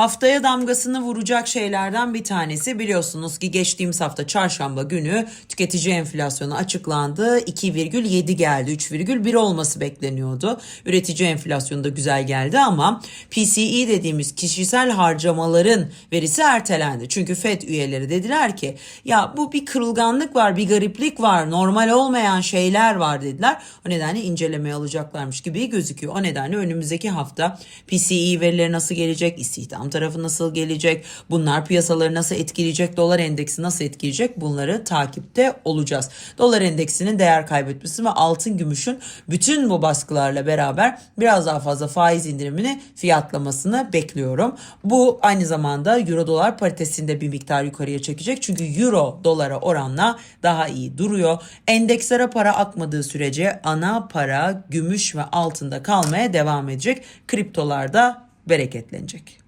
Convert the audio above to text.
Haftaya damgasını vuracak şeylerden bir tanesi biliyorsunuz ki geçtiğimiz hafta çarşamba günü tüketici enflasyonu açıklandı. 2,7 geldi. 3,1 olması bekleniyordu. Üretici enflasyonu da güzel geldi ama PCE dediğimiz kişisel harcamaların verisi ertelendi. Çünkü FED üyeleri dediler ki ya bu bir kırılganlık var, bir gariplik var, normal olmayan şeyler var dediler. O nedenle incelemeye alacaklarmış gibi gözüküyor. O nedenle önümüzdeki hafta PCE verileri nasıl gelecek, istihdam tarafı nasıl gelecek, bunlar piyasaları nasıl etkileyecek, dolar endeksi nasıl etkileyecek bunları takipte olacağız. Dolar endeksinin değer kaybetmesi ve altın gümüşün bütün bu baskılarla beraber biraz daha fazla faiz indirimini fiyatlamasını bekliyorum. Bu aynı zamanda euro dolar paritesinde bir miktar yukarıya çekecek. Çünkü euro dolara oranla daha iyi duruyor. Endekslere para akmadığı sürece ana para gümüş ve altında kalmaya devam edecek. Kriptolarda bereketlenecek.